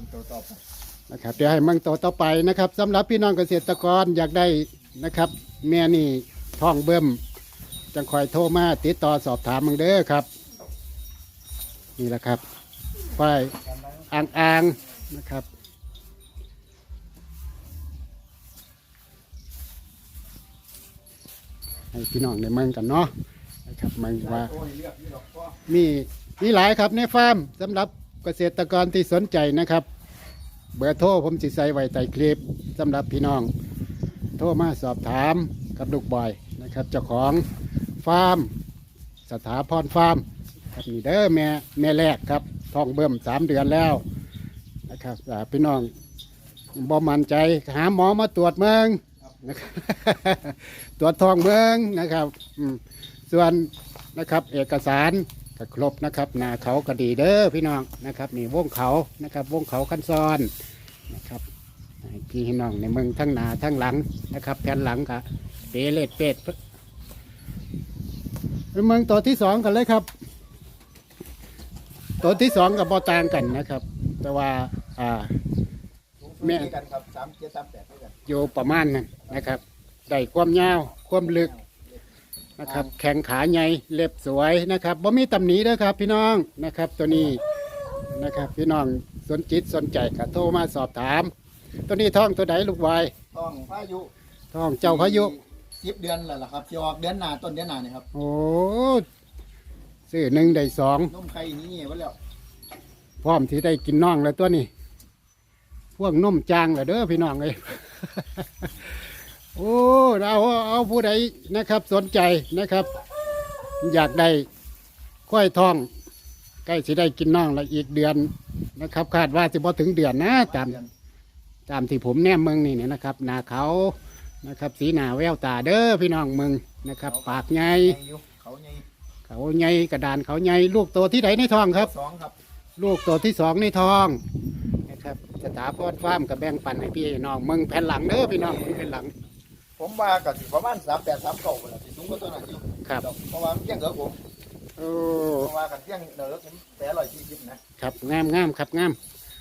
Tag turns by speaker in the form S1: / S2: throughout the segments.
S1: บิ่งตัวต่อไป
S2: นะครับเดี๋ยวให้มืองโตต่อไปนะครับสำหรับพี่น้องเกษตรกรอยากได้นะครับ แม่นี่ท้องเบิ่มจังคอยโทรมาติดต่อสอบถามมืองเด้อครับ นี่แหละครับป้ายอ่างอ่างนะครับให้พี่น้องในเมืองกันเนาะนะครับเมืองว่า
S1: นี่ดอกพ่อ
S2: มีมีหลายครับในฟาร์มสำหรับ เกษตรกรที่สนใจนะครับ เบอร์โทรผมสิใส่ไว้ใต้คลิปสำหรับพี่น้อง โทรมาสอบถามกับลูกบอยนะครับเจ้าของฟาร์ม สถาพรฟาร์มครับนี่เด้อแม่แม่แรกครับท้องเบิ่มสามเดือนแล้วนะครับอ่าพี่น้องบ่มั่นใจหาหมอมาตรวจเมืองนะครับ ตรวจท้องเมืองนะครับอืมส่วนนะครับเอกสาร ก็ครบนะครับหนาเขาก็ดีเด้อพี่น้องนะครับนี่วงเขานะครับวงเขาขั้นซ้อนนะครับให้พี่น้องในเมืองทั้งหนาทั้งหลังนะครับแผ่นหลังก็เปเลดเป็ดไปเมืองตัวที่สองกันเลยครับ ตัวที่สองกับบอต่างกันนะครับ แต่ว่าอ่าแม่
S1: แม่กันครับสามเจ็ดสามแปดด้วยกัน
S2: อยู่ประมาณนั้นนะครับได้ความยาวความลึก นะครับ แข้งขาใหญ่เล็บสวยนะครับบ่มีตำหนิเด้อครับ พี่น้องนะครับ ตัวนี้นะครับ พี่น้องสนจิตสนใจก็โทรมาสอบถาม ตัวนี้ท้องตัวใดลูกวาย
S1: ต้องพายุ
S2: ท้องเจ้าพายุ
S1: สิบเดือนแล้วล่ะครับที่ออกเดือนหน้าต้นเดือนหน้านี่ครับ
S2: โอ้ซื้อหนึ่งได้สอง
S1: นมไข่นี่ไว้แล้ว
S2: พร้อมที่ได้กินน่องแล้วตัวนี้ พวกนมจางแล้วเด้อพี่น้องเลย โอ้เอาเอาผู้ใดนะครับ สนใจนะครับ อยากได้ควายทองใกล้สิได้กินน่องแล้วอีกเดือนนะครับ คาดว่าจะพอถึงเดือนนะตาม
S1: เดือน
S2: ตามที่ผมแนมเมืองนี่เนี่ยนะครับหนาเขานะครับ สีหนาแววตาเด้อพี่น้องเมืองนะครับ ปากใหญ่
S1: ใหญ่อยู่เขาใหญ่
S2: เขาใหญ่กระดานเขาใหญ่ลูกโตที่ไหนในท้องครับ
S1: สองครับ
S2: ลูกตัวที่สองในท้องนะครับสถาพรฟาร์มกับแบ่งปันให้พี่น้องเมืองแผ่นหลังเด้อพี่น้องเมืองแผ่นหลัง
S1: ผมว่าก็สิประมาณสามแปดสามเก้าเลยสิสูงกว่าตัวนั้นอยู่
S2: ครับ
S1: เพราะว่ามันเพียงเหลือผม
S2: โอ้
S1: เพราะว่ากันเพียงเหลือผมแต่ร้อยสี่สิบนะครับ
S2: งามงามครับงาม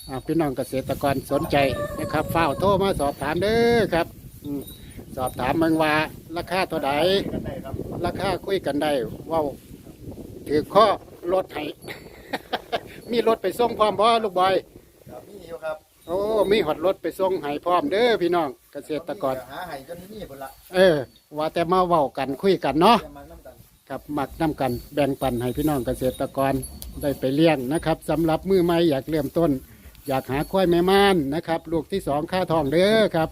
S2: อ่าพี่น้องเกษตรกรสนใจนะครับเฝ้าวโทรมาสอบถามเด้อครับอืมสอบถามเมืองว่าราคาตัวใด
S1: กันได้ครับ
S2: ราคาคุยกันได้เว่าถือข้อลดให้ มีรถไปส่งพร้อมบ่ลูกบอย
S1: ครับมีอยู่ครับ
S2: โอ้มีหอดรถไปส่งให้พร้อมเด้อพี่น้องเกษตรกร
S1: หาให้จนนี่คนละ
S2: เออ ว่าแต่มาเว้ากันคุยกันเนาะ
S1: จะมาน้ำกัน
S2: ครับมักน้ำกันแบ่งปันให้พี่น้องเกษตรกรได้ไปเลี้ยงนะครับสำหรับมือใหม่อยากเริ่มต้น อยากหาควายแม่ม่านนะครับ ลูกที่สองค่าทองเด้อครับ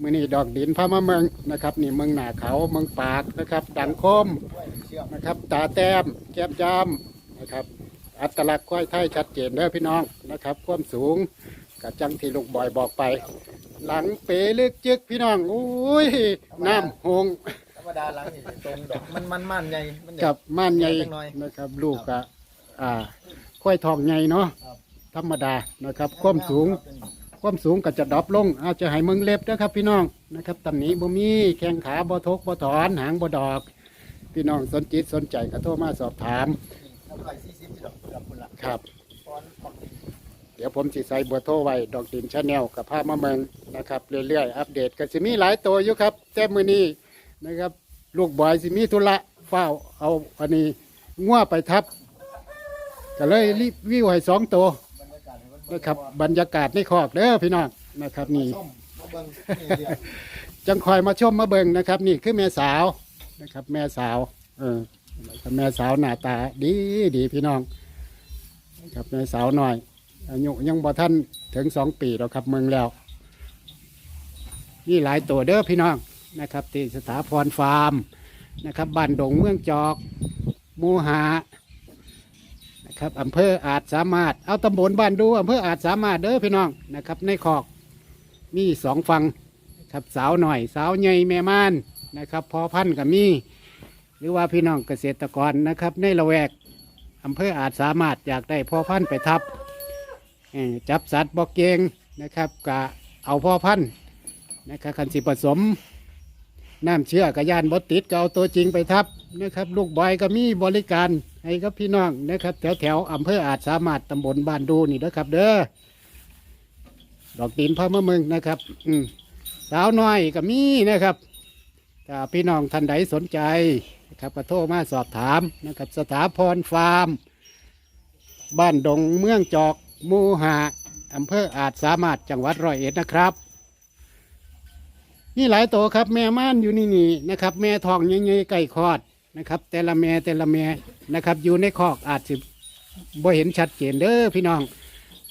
S2: มือนี้ดอกดินพามาเมืองนะครับ นี่เมืองหนาเขาเมืองปากนะครับ ดังคม
S1: ด้วยเชื่อม
S2: นะครับ ตาแต้ม แก้มจามนะครับ อัตลักษณ์ควายไทยชัดเจนเด้อพี่น้องนะครับ ความสูง กับจังที่ลูกบอยบอกไป หลังเป๋ลึกจึกพี่น้องอุ้ยน้ำหง
S1: ธรรมดาหลังนี่สิตรงดอกมันมันมันใหญ่มันใหญ่
S2: กับม่านใหญ่
S1: จังหน่อย
S2: นะครับ ลูกก็อ่าควายทองใหญ่เนาะ
S1: ครับ
S2: ธรรมดานะครับ ความสูง ความสูงก็จะดรอปลงอาจจะให้เมืองเล็บนะครับ พี่น้องนะครับตำหนี้บ่มีแข้งขาบ่ทกบ่ถอนหางบ่ดอก พี่น้องสนจิตสนใจก็โทรมาสอบถาม
S1: น้ำลายสี่สิบดอกเกือบคนละ
S2: ครับ
S1: ตอนออกดิน
S2: เดี๋ยวผมสิใส่เบอร์โทรไว้ดอกดินชาแนลกับภาพมาเมืองนะครับเรื่อยๆ อัปเดตก็สิมีหลายตัวอยู่ครับ แต่มือนี้นะครับ ลูกบอยสิมีธุระเฝ้าเอาอันนี้ง่วไปทับก็เลยรีบวิวให้สองตัว
S1: นะ
S2: ครับบรรยากาศในคอกเด้อพี่น้องนะครับนี่จังคอยมาชมมาเบิงนะครับ นี่คือแม่สาวนะครับ แม่สาว เออแล้วก็แม่สาวหน้าตา ดีดีพี่น้องนะครับแม่สาวหน่อย อายุยังบ่ท่านถึงสองปีแล้วครับเมืองแล้วนี่หลายตัวเด้อพี่น้องนะครับที่สถาพรฟาร์มนะครับบ้านดงเมืองจอกมูหานะครับอำเภออาจสามารถเอาตำบลบ้านดูอำเภออาจสามารถเด้อพี่น้องนะครับในคอกมีสองฝั่งครับสาวหน่อย สาวใหญ่แม่ม่านนะครับพอพันกับมี หรือว่าพี่น้องเกษตรกรนะครับ ในละแวกอำเภออาจสามารถอยากได้พอพันไปทับ จับสัตว์บอกเกงนะครับกะเอาพ่อพันธุ์นะครับคันสิผสมน้ำเชื่อกระยานบดติดก็เอาตัวจริงไปทับนะครับ ลูกบอยก็มีบริการให้กับพี่น้องนะครับ แถวแถวอำเภออาจสามารถตำบลบ้านดูนี่นะครับ เด้อดอกดินพระมะเมืองนะครับ อืมสาวน้อยก็มีนะครับถ้าพี่น้องท่านใดสนใจนะครับก็โทรมาสอบถามนะครับ สถาพรฟาร์ม บ้านดงเมืองจอก หมูหาอำเภออาจสามารถจังหวัดร้อยเอ็ดนะครับ นี่หลายตัวครับแม่ม่านอยู่นี่นี่นะครับ แม่ทองใหญ่ๆไก่คลอดนะครับ แต่ละแม่แต่ละแม่นะครับ อยู่ในคอกอาจจะบ่เห็นชัดเจนเด้อพี่น้อง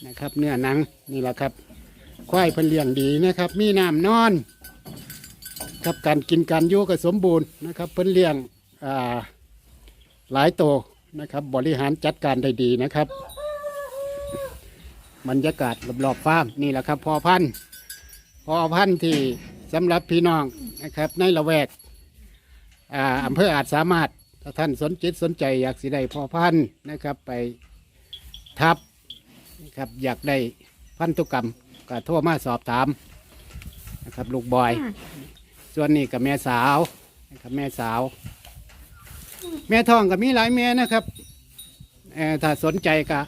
S2: นะครับ เนื้อหนังนี่แหละครับควายเพิ่นเลี้ยงดีนะครับ มีน้ำนอน ครับการกินการอยู่ก็สมบูรณ์นะครับ เพิ่นเลี้ยงอ่าหลายโตวนะครับ บริหารจัดการได้ดีนะครับ บรรยากาศรอบๆฟาร์มนี่แหละครับพอพันธุ์พอพันธุ์ที่สำหรับพี่น้องนะครับในละแวกอ่าอำเภออาจสามารถถ้าท่านสนจิตสนใจอยากสิได้พอพันธุ์นะครับไปทับนะครับอยากได้พันธุกรรมก็โทรมาสอบถามนะครับลูกบอย ส่วนนี้กับแม่สาวนะครับแม่สาว แม่ทองก็มีหลายแม่นะครับเอ่อถ้าสนใจก็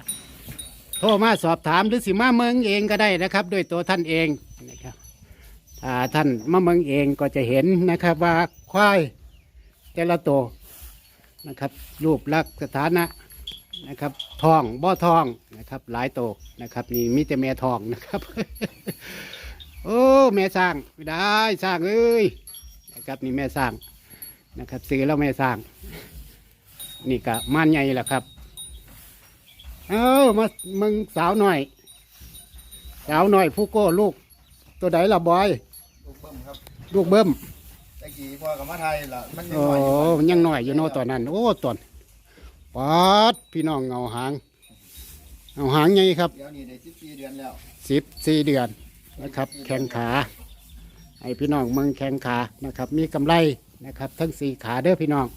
S2: โทรมาสอบถามหรือสิมาเมืองเองก็ได้นะครับ ด้วยตัวท่านเองนะครับถ้าท่านมาเมืองเองก็จะเห็นนะครับว่าควายแต่ละตัวนะครับ รูปลักษณ์สถานะนะครับทองบ่อทองนะครับ หลายตัวนะครับ นี่มีแต่แม่ทองนะครับ โอ้แม่สร้างไม่ได้สร้างเอ้ยนะครับนี่แม่สร้างนะครับซื้อแล้วแม่สร้าง นี่ก็ม่านใหญ่แหละครับ เอ้ามามึงสาวหน่อย สาวหน่อยผู้โก้ลูก ตัวใดละบอย
S1: ลูกเบิ้มครับ
S2: ลูกเบิ้ม
S1: ตะกี้พ่อกับมาไทยล่ะมันยัง
S2: โอ้
S1: น้อยอยู่
S2: มันยังหน่อยอยู่เนอะตอนนั้น โอ้ตอนปาดพี่น้องเงาหางเงาหางไงครับ
S1: เดี๋ยวนี้ได้สิบสี่เดือนแล้ว
S2: สิบสี่เดือนนะครับ แข้งขาให้พี่น้องเมืองแข้งขานะครับ มีกำไรนะครับ ทั้งสี่ขาเด้อพี่น้อง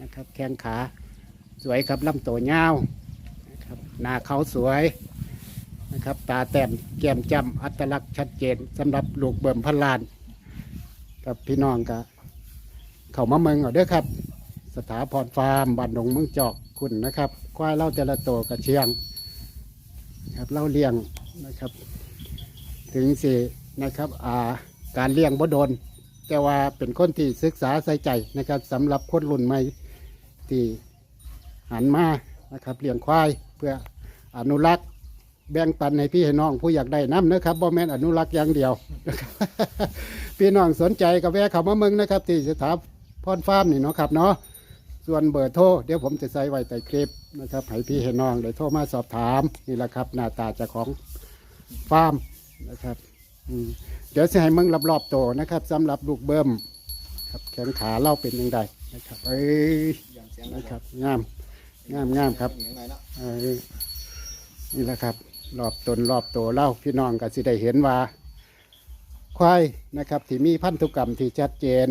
S2: นะครับ แข้งขา สวยครับลำตัวยาว นะครับหน้าเขาสวยนะครับ ตาแต้มแก้มจำอัตลักษณ์ชัดเจนสำหรับลูกเบิ่มพันลานกับพี่น้องก็เขามาเมืองเอาเด้อครับ สถาพรฟาร์มบ้านดงเมืองจอกคุณนะครับควายเล่าแต่ละตัวกระเชียงครับเล่าเลี้ยงนะครับ ถึงสินะครับอ่าการเลี้ยงบ่โดน แต่ว่าเป็นคนที่ศึกษาใส่ใจนะครับสำหรับคนรุ่นใหม่ที่หันมา นะครับเลี้ยงควายเพื่ออนุรักษ์แบ่งปันให้พี่ให้น้องผู้อยากได้น้ำนะครับบ่แม่นอนุรักษ์อย่างเดียว พี่น้องสนใจกับแวะเข้ามาเมืองนะครับ ที่สถาพรฟาร์มนี่เนาะครับเนาะส่วนเบอร์โทรเดี๋ยวผมจะใส่ไว้ใต้คลิปนะครับให้พี่ให้น้องได้โทรมาสอบถามนี่แหละครับ หน้าตาเจ้าของฟาร์มนะครับอืมเดี๋ยวจะให้มึงรอบๆโตนะครับสำหรับลูกเบิ้มครับแขนขาเล่าเป็นยังไงนะครับเอ้ยนะครับงาม งามงามครับ
S1: อย่างไรเนาะ
S2: เอ้ยนี่แหละครับ รอบตนรอบโตวเล่าพี่น้องก็สิได้เห็นว่า ควายนะครับ ที่มีพันธุกรรมที่ชัดเจน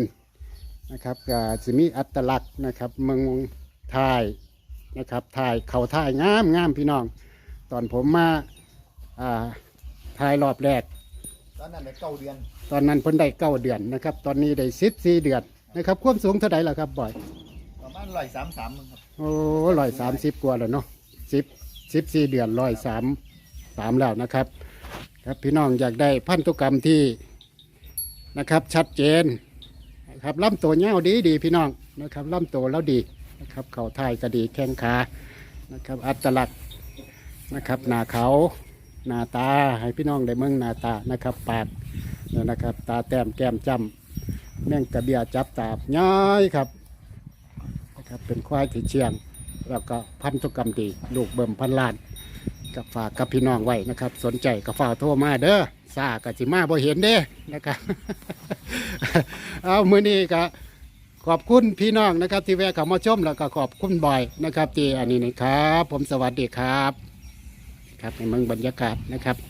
S2: นะครับก็สิมีอัตลักษณ์นะครับเมืองทายนะครับทายเขาทายงามงามพี่น้อง ตอนผมมาอ่าทายรอบแรก
S1: ตอนนั้นได้เก้าเดือน
S2: ตอนนั้นเพิ่นได้เก้าเดือนนะครับ ตอนนี้ได้สิบสี่เดือนนะครับ ความสูงเท่าไหร่ล่ะครับบ่อย
S1: ประมาณร้อยสามสามครับ
S2: โอ้ร้อยสามสิบกว่าแล้วเนาะสิบสิบสี่เดือนร้อยสามสามแล้วนะครับ ครับพี่น้องอยากได้พันธุกรรมที่นะครับ ชัดเจนนะครับลำตัวเงาวดีดีพี่น้องนะครับลำตัวแล้วดีนะครับเข่าท้ายก็ดีแข้งขานะครับ อัตลักษณ์นะครับหน้าเขาหน้าตาให้พี่น้องได้เมืองหน้าตานะครับ ปากนะครับ ตาแต้มแก้มจำแม่งกระเบียจับตาบย้อยครับ ครับเป็นควายที่เชียง แล้วก็พันธุกรรมดี ลูกเบิ่มพันล้านกับฝากกับพี่น้องไว้นะครับ สนใจก็ฝากโทรมาเด้อซากับจิมาบ่เห็นเด้นะครับเอามือนี้ก็ขอบคุณพี่น้องนะครับ ที่แวะเข้ามาชมแล้วก็ขอบคุณบ่อยนะครับที่อันนี้นะครับ ผมสวัสดีครับ ครับในเมืองบรรยากาศนะครับ